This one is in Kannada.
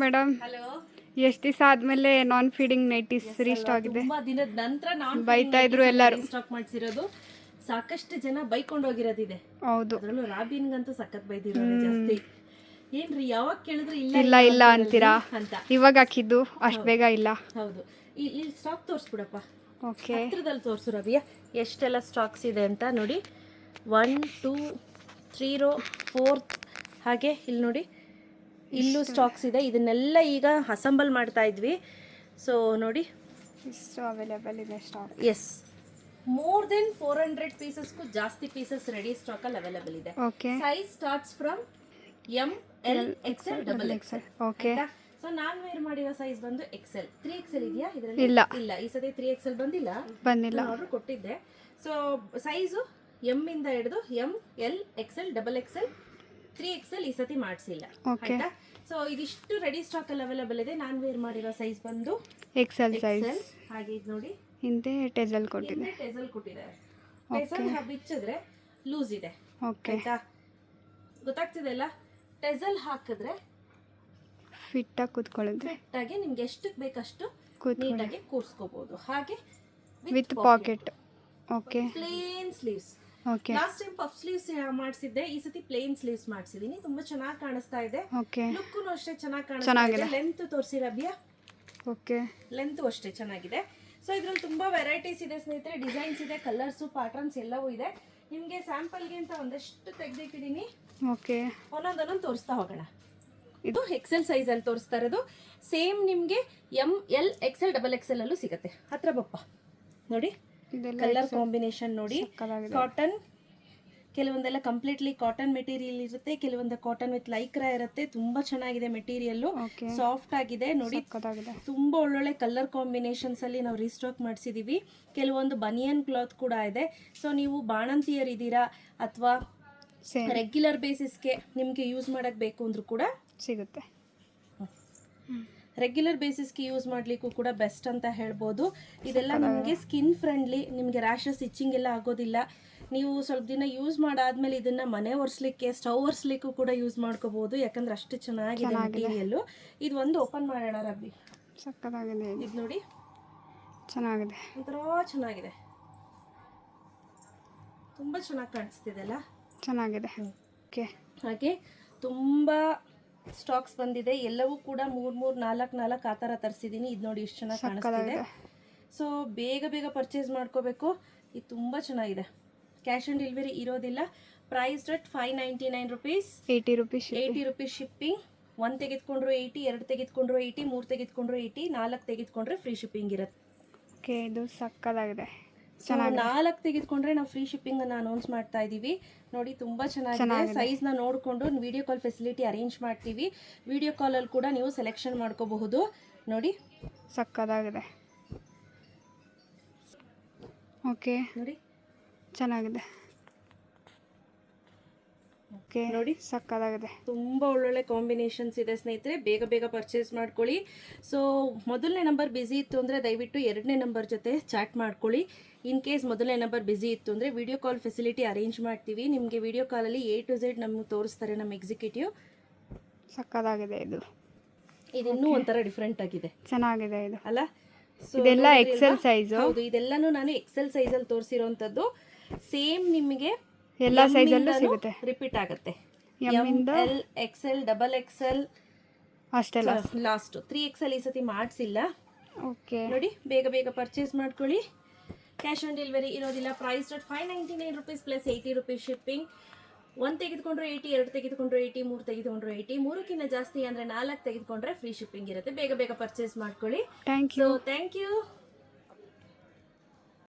ಮೇಡಮ್. ಎಷ್ಟು ದಿವಸ ಆದ್ಮೇಲೆ ನಾನ್ ಫೀಡಿಂಗ್ ನೈಟೀಸ್ ರೀಸ್ಟ್ ಆಗಿದೆ. ತುಂಬಾ ದಿನದ ನಂತರ ನಾನು ಬೈತಾ ಇದ್ರು ಎಲ್ಲರೂ. ಸ್ಟಾಕ್ ಮಾಡಿಸಿರೋದು. ಸಾಕಷ್ಟು ಜನ ಬೈಕೊಂಡು ಹೋಗಿರೋದಿದೆ. ಹೌದು. ಅದ್ರಲ್ಲೂ ರಾಬಿನ್ಗಂತೂ ಸಖತ್ ಬೈದಿರೋದು ಜಾಸ್ತಿ. ಏನ್ರಿ ಯಾವಾಗ ಕೇಳಿದ್ರು ಇಲ್ಲ ಇಲ್ಲ ಇಲ್ಲ ಅಂತೀರಾ? ಅಂತ. ಇವಾಗ ಹಾಕಿದ್ದು ಅಷ್ಟು ಬೇಗ ಇಲ್ಲ. ಹೌದು. ಇಲ್ಲಿ ಸ್ಟಾಕ್ ತೋರಿಸ್ಬಿಡಪ್ಪ. ಓಕೆ. ಹತ್ರದಲ್ಲಿ ತೋರಿಸು ರವಿಯ. ಎಷ್ಟೆಲ್ಲ ಸ್ಟಾಕ್ಸ್ ಇದೆ ಅಂತ ನೋಡಿ. One two three row fourth ಹಾಗೆ ಇಲ್ಲಿ ನೋಡಿ. ಇಲ್ಲೂ ಸ್ಟಾಕ್ಸ್ ಇದೆ. ಇದನ್ನೆಲ್ಲ ಈಗ ಅಸೆಂಬಲ್ ಮಾಡ್ತಾ ಇದ್ವಿ. ಸೊ ನೋಡಿ. ಇಷ್ಟು ಅವೈಲೇಬಲ್ ಇದೆ stock as more than four hundred ಪೀಸಸ್ಗೂ ಜಾಸ್ತಿ ಪೀಸಸ್ ರೆಡಿ ಸ್ಟಾಕಲ್ಲಿ ಅವೈಲೇಬಲ್ ಇದೆ. Okay size starts from M L XL double XL okay so ನಾನು ವೇರ್ ಮಾಡಿರೋ ಸೈಜ್ ಬಂದು ಎಕ್ಸೆಲ್ ತ್ರೀ ಎಕ್ಸೆಲ್ ಇದೆಯಾ? ಇದರಲ್ಲಿ ಇಲ್ಲ. ಇಲ್ಲ. ಈ ಸತಿ ತ್ರೀ ಎಕ್ಸೆಲ್ ಬಂದಿಲ್ಲ. ಬಂದಿಲ್ಲ. ಆರ್ಡರ್ ಕೊಟ್ಟಿದ್ದೆ. ಸೊ ಸೈಜು ಎಂ ಇಂದ ಹಿಡಿದು M L XL double XL three XL ಈ ಸತಿ ಮಾಡಿಸಿಲ್ಲ. ಆಯ್ತಾ? ಸೊ ಇದಿಷ್ಟು ರೆಡಿ ಸ್ಟಾಕ್ ಅಲ್ಲಿ ಅವೈಲೇಬಲ್ ಇದೆ. ನಾನ್ ವೇರ್ ಮಾಡಿರೋ ಸೈಜ್ ಬಂದು ಎಕ್ಸೆಲ್ ಸೈಜ್ ಹಾಗೆ ಇದು ನೋಡಿ. ಹಿಂದೆ ಟೆಸಲ್ ಕೊಟ್ಟಿದೆ. ಟೆಸಲ್ ಕೊಟ್ಟಿದೆ ಟೆಸಲ್ ಬಿಚ್ಚಿದ್ರೆ ಲೂಸ್ ಇದೆ. ಓಕೆ ಆಯ್ತಾ? ಗೊತ್ತಾಗ್ತಿದೆ ಅಲ್ಲ? ಟೆಸಲ್ ಹಾಕಿದ್ರೆ ಫಿಟ್ ಆಗಿ ಕೂತ್ಕೊಳ್ಳುತ್ತೆ. ಫಿಟ್ ಆಗಿ ನಿಮ್ಗೆ ಎಷ್ಟು ಬೇಕಷ್ಟು ನೀಟಾಗಿ ಕೂರಿಸ್ಕೋಬಹುದು ಹಾಗೆ with pocket okay plain sleeves last time puff sleeves ಮಾಡಿಸಿದ್ದೆ. ಈ ಸತಿ ಪ್ಲೇನ್ ಸ್ಲೀವ್ಸ್ ಮಾಡಿಸಿದೀನಿ. ತುಂಬಾ ಚೆನ್ನಾಗಿ ಕಾಣಿಸ್ತಾ ಇದೆ. ಲುಕ್ಕು ಅಷ್ಟೇ ಚೆನ್ನಾಗಿ ಕಾಣಿಸ್ತಾ. ಇದೆ. ಲೆಂತ್ ತೋರಿಸಿ ರಬಿಯಾ. ಓಕೆ ಲೆಂತ್ ಅಷ್ಟೇ ಚೆನ್ನಾಗಿದೆ. ಸೊ ಇದ್ರಲ್ಲಿ ತುಂಬಾ ವೆರೈಟೀಸ್ ಇದೆ ಸ್ನೇಹಿತರೆ. ಡಿಸೈನ್ಸ್ ಇದೆ ಕಲರ್ಸು ಪ್ಯಾಟರ್ನ್ಸ್ ಎಲ್ಲವೂ ಇದೆ. ನಿಮಗೆ ಸ್ಯಾಂಪಲ್ಗೆ ಅಂತ ಒಂದಷ್ಟು ತೆಗೆದಿಟ್ಟಿದ್ದೀನಿ ಓಕೆ ಒಂದೊಂದೊಂದೊಂದು ತೋರಿಸ್ತಾ ಹೋಗೋಣ. ಇದು ಎಕ್ಸೆಲ್ ಸೈಜ್ ಅಲ್ಲಿ ತೋರಿಸ್ತಾ ಇರೋದು. ಸೇಮ್ ನಿಮಗೆ M L XL double XL ಅಲ್ಲೂ ಸಿಗುತ್ತೆ. ಹತ್ರ ಬಪ್ಪ. ನೋಡಿ. ಕಲರ್ ಕಾಂಬಿನೇಷನ್ ನೋಡಿ. ಕಾಟನ್ ಕೆಲವೊಂದೆಲ್ಲ ಕಂಪ್ಲೀಟ್ಲಿ ಕಾಟನ್ ಮೆಟೀರಿಯಲ್ ಇರುತ್ತೆ ಕೆಲವೊಂದು ಕಾಟನ್ ವಿತ್ ಲೈಕ್ರಾ ಇರುತ್ತೆ ತುಂಬಾ ಚೆನ್ನಾಗಿದೆ ಮೆಟೀರಿಯಲ್ ಸಾಫ್ಟ್ ಆಗಿದೆ ನೋಡಿ. ತುಂಬಾ ಒಳ್ಳೊಳ್ಳೆ ಕಲರ್ ಕಾಂಬಿನೇಷನ್ಸ್ ಅಲ್ಲಿ ನಾವು ರೀಸ್ಟಾಕ್ ಮಾಡಿಸಿದೀವಿ. ಕೆಲವೊಂದು ಬನಿಯನ್ ಕ್ಲಾತ್ ಕೂಡ ಇದೆ. ಸೊ ನೀವು ಬಾಣಂತಿಯರ್ ಇದ್ದೀರಾ ಅಥವಾ ರೆಗ್ಯುಲರ್ ಬೇಸಿಸ್ಗೆ ನಿಮಗೆ ಯೂಸ್ ಮಾಡಕ್ ಬೇಕು ಅಂದ್ರೂ ಕೂಡ ಸಿಗುತ್ತೆ. ರೆಗ್ಯುಲರ್ ಬೇಸಿಸ್ಗೆ ಯೂಸ್ ಮಾಡಲಿಕ್ಕೂ ಕೂಡ ಬೆಸ್ಟ್ ಅಂತ ಹೇಳ್ಬೋದು. ಇದೆಲ್ಲ ನಿಮಗೆ ಸ್ಕಿನ್ ಫ್ರೆಂಡ್ಲಿ ನಿಮಗೆ ರ್ಯಾಷಸ್ ಇಚ್ಚಿಂಗ್ ಎಲ್ಲ ಆಗೋದಿಲ್ಲ. ನೀವು ಸ್ವಲ್ಪ ದಿನ ಯೂಸ್ ಮಾಡಾದ್ಮೇಲೆ ಇದನ್ನ ಮನೆ ಒರೆಸ್ಲಿಕ್ಕೆ ಸ್ಟವ್ ಒರೆಸ್ಲಿಕ್ಕೂ ಕೂಡ ಯೂಸ್ ಮಾಡ್ಕೋಬಹುದು ಯಾಕಂದ್ರೆ ಅಷ್ಟು ಚೆನ್ನಾಗಿದೆ ಮೆಟೀರಿಯಲ್ಲು ಇದು ಒಂದು ಓಪನ್ ಮಾಡೋಣ ರಬ್ಬಿ ಸಕ್ಕತ್ತಾಗಿದೆ. ಇದು ಇದು ನೋಡಿ. ಚೆನ್ನಾಗಿದೆ. ಒಂಥರ ಚೆನ್ನಾಗಿದೆ. ತುಂಬಾ ಚೆನ್ನಾಗಿ ಕಾಣಿಸ್ತಿದೆ ಅಲ್ಲ? ಚೆನ್ನಾಗಿದೆ. ಓಕೆ ಹಾಗೆ ತುಂಬ ಸ್ಟಾಕ್ಸ್ ಬಂದಿದೆ. ಎಲ್ಲವೂ ಕೂಡ ಮೂರ್ ಮೂರ್ ನಾಲ್ಕು ನಾಲ್ಕು ಆ ಥರ ತರಿಸಿದ್ದೀನಿ ಇದು ನೋಡಿ ಎಷ್ಟು ಚೆನ್ನಾಗಿ ಕಾಣಿಸ್ತಿದೆ. ಸೊ ಬೇಗ ಬೇಗ ಪರ್ಚೇಸ್ ಮಾಡ್ಕೋಬೇಕು. ಇದು ತುಂಬ ಚೆನ್ನಾಗಿದೆ. ಕ್ಯಾಶ್ ಆನ್ ಡೆಲಿವರಿ ಇರೋದಿಲ್ಲ. Price rate five ninety nine rupees eighty rupees eighty rupees shipping ಒಂದು ತೆಗೆದುಕೊಂಡ್ರು ಏಯ್ಟಿ ಎರಡು ತೆಗೆದುಕೊಂಡ್ರು ಏಯ್ಟಿ ಮೂರು ತೆಗೆದುಕೊಂಡ್ರು ಏಯ್ಟಿ ನಾಲ್ಕು ತೆಗೆದುಕೊಂಡ್ರೆ ಫ್ರೀ ಶಿಪ್ಪಿಂಗ್ ಇರುತ್ತೆ. ಓಕೆ ಇದು ಸಕ್ಕತ್ತಾಗಿದೆ. ಸೊ ನಾಲ್ಕು ತೆಗೆದುಕೊಂಡ್ರೆ ನಾವು ಫ್ರೀ ಶಿಪ್ಪಿಂಗ್ ಅನ್ನ ಅನೌನ್ಸ್ ಮಾಡ್ತಾ ಇದೀವಿ. ನೋಡಿ ತುಂಬಾ ಚೆನ್ನಾಗಿದೆ. ಸೈಜ್ನ ನೋಡಿಕೊಂಡು ವಿಡಿಯೋ ಕಾಲ್ ಫೆಸಿಲಿಟಿ ಅರೇಂಜ್ ಮಾಡ್ತೀವಿ. ವಿಡಿಯೋ ಕಾಲ್ ಅಲ್ಲಿ ಕೂಡ ನೀವು ಸೆಲೆಕ್ಷನ್ ಮಾಡ್ಕೋಬಹುದು. ನೋಡಿ. ಸಕ್ಕದಾಗಿದೆ. ಓಕೆ ನೋಡಿ. ಚೆನ್ನಾಗಿದೆ. ಓಕೆ ನೋಡಿ. ಸಕ್ಕದಾಗಿದೆ. ತುಂಬ ಒಳ್ಳೊಳ್ಳೆ ಕಾಂಬಿನೇಷನ್ಸ್ ಇದೆ ಸ್ನೇಹಿತರೆ. ಬೇಗ ಬೇಗ ಪರ್ಚೇಸ್ ಮಾಡ್ಕೊಳ್ಳಿ. ಸೊ ಮೊದಲನೇ ನಂಬರ್ ಬ್ಯುಸಿ ಇತ್ತು ಅಂದರೆ ದಯವಿಟ್ಟು ಎರಡನೇ ನಂಬರ್ ಜೊತೆ ಚಾಟ್ ಮಾಡ್ಕೊಳ್ಳಿ. ಇನ್ ಕೇಸ್ ಮೊದಲನೇ ನಂಬರ್ ಬ್ಯುಸಿ ಇತ್ತು ಅಂದರೆ ವಿಡಿಯೋ ಕಾಲ್ ಫೆಸಿಲಿಟಿ ಅರೇಂಜ್ ಮಾಡ್ತೀವಿ. ನಿಮಗೆ ವಿಡಿಯೋ ಕಾಲಲ್ಲಿ ಎ ಟು ಝೆಡ್ ನಮಗೆ ತೋರಿಸ್ತಾರೆ ನಮ್ಮ ಎಕ್ಸಿಕ್ಯೂಟಿವ್ ಸಕ್ಕದಾಗಿದೆ ಇದು. ಇದು ಇನ್ನೂ ಒಂಥರ ಡಿಫ್ರೆಂಟ್ ಆಗಿದೆ. ಚೆನ್ನಾಗಿದೆ ಇದು. ಅಲ್ಲ? ಇದೆಲ್ಲ ಎಕ್ಸೆಲ್ ಸೈಜ್ ಹೌದು ಇದೆಲ್ಲಾನು ನಾನು ಎಕ್ಸೆಲ್ ಸೈಜ್ ಅಲ್ಲಿ ತೋರಿಸಿರೋಂಥದ್ದು. ಸೇಮ್ ನಿಮಗೆ ಎಲ್ಲ ಸೈಜಲ್ಲೂ ಸಿಗುತ್ತೆ. ರಿಪೀಟ್ ಆಗುತ್ತೆ. ಎಂ ಇಂದ ಎಲ್ ಎಕ್ಸೆಲ್ ಡಬಲ್ ಎಕ್ಸೆಲ್ ಅಷ್ಟೆಲ್ಲ ಲಾಸ್ಟ್ ತ್ರೀ ಎಲ್ ಈ ಸತಿ ಮಾಡಿಸಿಲ್ಲ. ಓಕೆ ನೋಡಿ ಬೇಗ ಬೇಗ ಪರ್ಚೇಸ್ ಮಾಡ್ಕೊಳ್ಳಿ. ಕ್ಯಾಶ್ ಆನ್ ಡೆಲಿವರಿ ಇರೋದಿಲ್ಲ. Price rate five ninety nine rupees plus eighty rupees shipping ಒಂದು ತೆಗೆದುಕೊಂಡ್ರೆ ಏಯ್ಟಿ ಎರಡು ತೆಗೆದುಕೊಂಡ್ರೆ ಏಯ್ಟಿ ಮೂರು ತೆಗೆದುಕೊಂಡ್ರೆ ಏಯ್ಟಿ ಮೂರಕ್ಕಿಂತ ಜಾಸ್ತಿ ಅಂದರೆ ನಾಲ್ಕು ತೆಗೆದುಕೊಂಡ್ರೆ ಫ್ರೀ ಶಿಪ್ಪಿಂಗ್ ಇರುತ್ತೆ. ಬೇಗ ಬೇಗ ಪರ್ಚೇಸ್ ಮಾಡ್ಕೊಳ್ಳಿ. Thank you so thank you